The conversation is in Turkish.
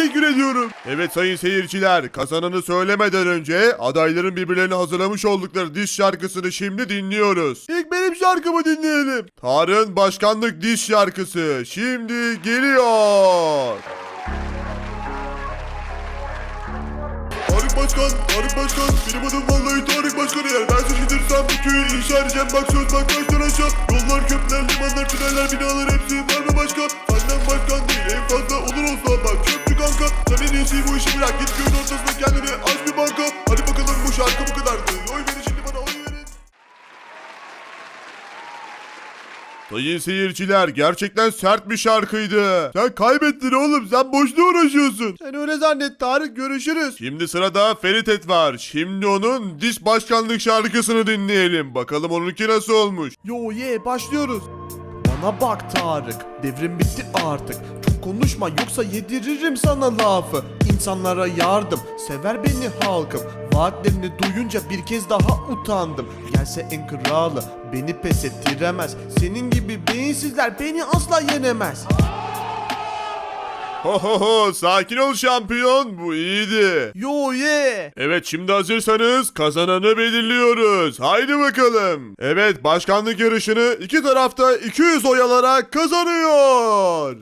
teşekkür ediyorum. Evet sayın seyirciler kazananı söylemeden önce adayların birbirlerine hazırlamış oldukları diş şarkısını şimdi dinliyoruz. İlk benim şarkımı dinleyelim. Tarık'ın başkanlık diş şarkısı şimdi geliyor. Tarık Başkan, Tarık Başkan Benim adım vallahi Tarık Başkan Eğer ben seçilirsem bu köyü inşa edeceğim Bak söz bak baştan aşağı Yollar, köprüler, limanlar, tüneller, binalar hepsi var en iyisi bu işi bırak Git köyün ortasına kendine aç bir banka Hadi bakalım bu şarkı bu kadardı Oy verin şimdi bana oy verin Sayın seyirciler gerçekten sert bir şarkıydı. Sen kaybettin oğlum sen boşuna uğraşıyorsun. Sen öyle zannet Tarık görüşürüz. Şimdi sırada Ferit Et var. Şimdi onun diş başkanlık şarkısını dinleyelim. Bakalım onunki nasıl olmuş. Yo ye başlıyoruz. Bana bak Tarık, devrim bitti artık. Çok konuşma yoksa yediririm sana lafı. İnsanlara yardım, sever beni halkım. Vaatlerini duyunca bir kez daha utandım. Gelse en kralı, beni pes ettiremez. Senin gibi beyinsizler beni asla yenemez. Ho ho ho sakin ol şampiyon bu iyiydi. Yo ye. Evet şimdi hazırsanız kazananı belirliyoruz. Haydi bakalım. Evet başkanlık yarışını iki tarafta 200 oy alarak kazanıyor.